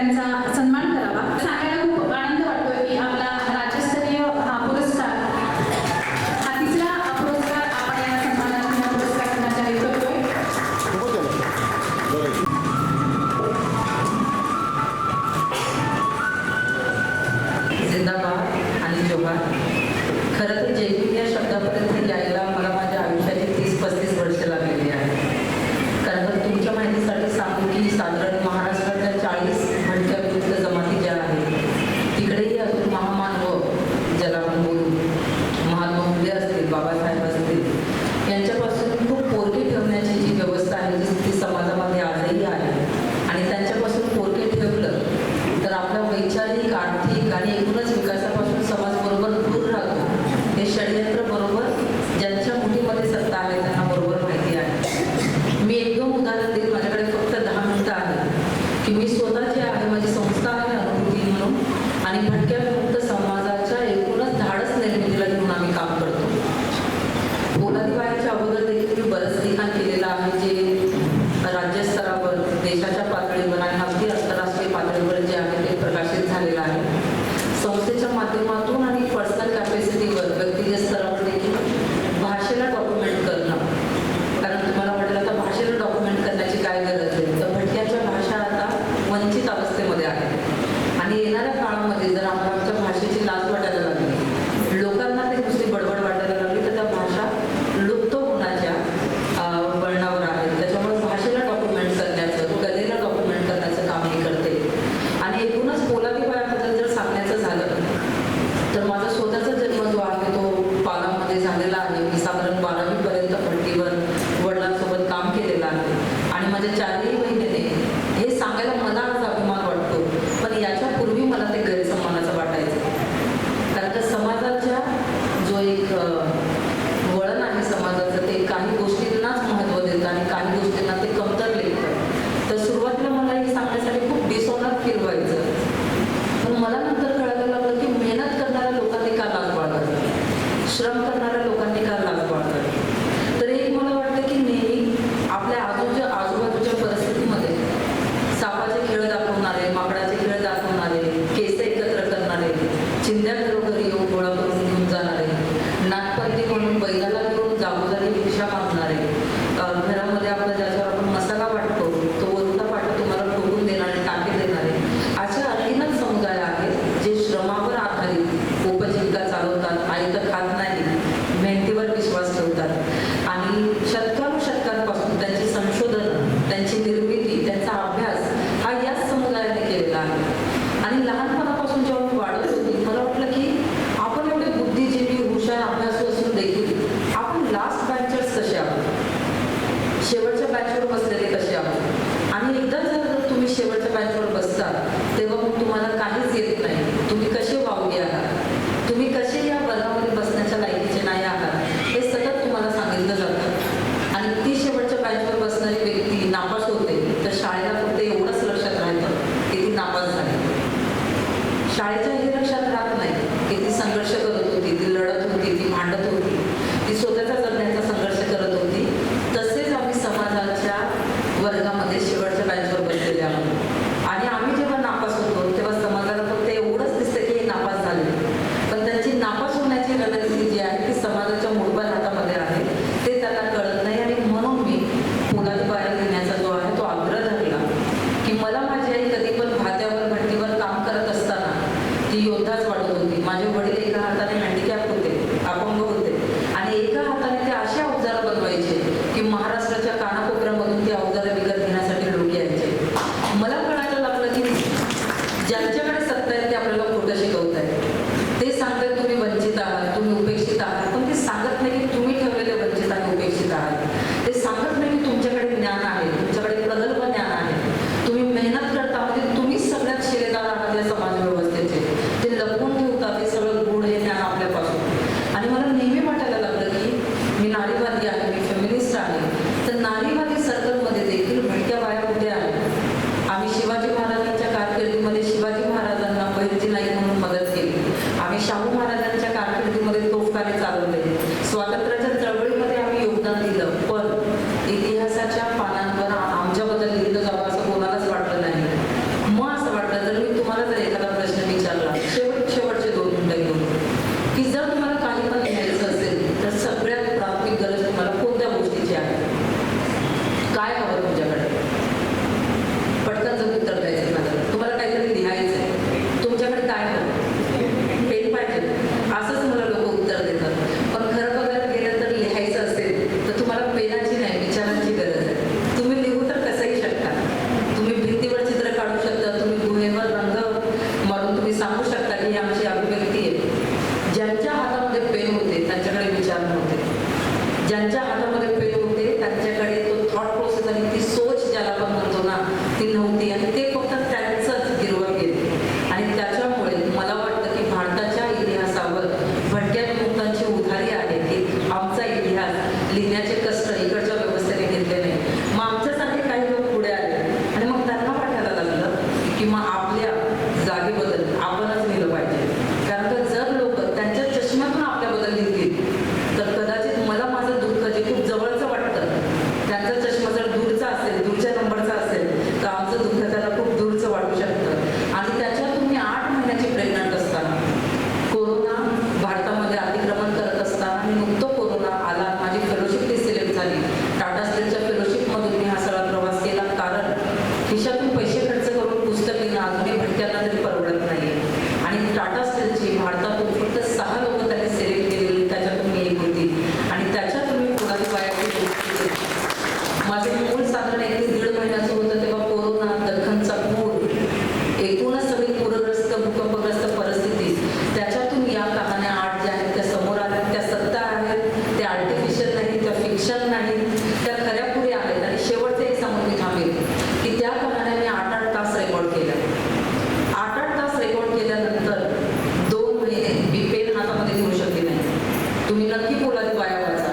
And uh. पोलादी बाळाबद्दल जर सांगण्याचं झालं तर माझा स्वतःचा जन्म जो आहे तो पालामध्ये झालेला आहे. मी साधारण बारावीपर्यंत पडते पॅट्रोल बसतात तेव्हा मग तुम्हाला काहीच येत नाही. तुम्ही ya, ya lagi pula dibayar.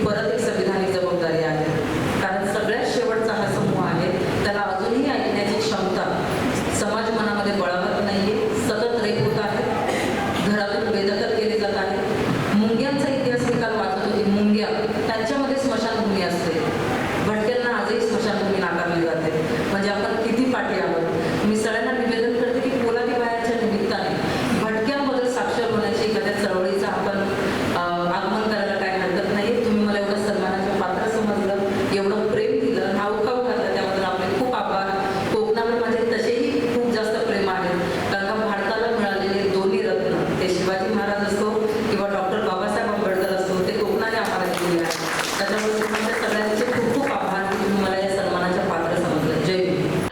por 45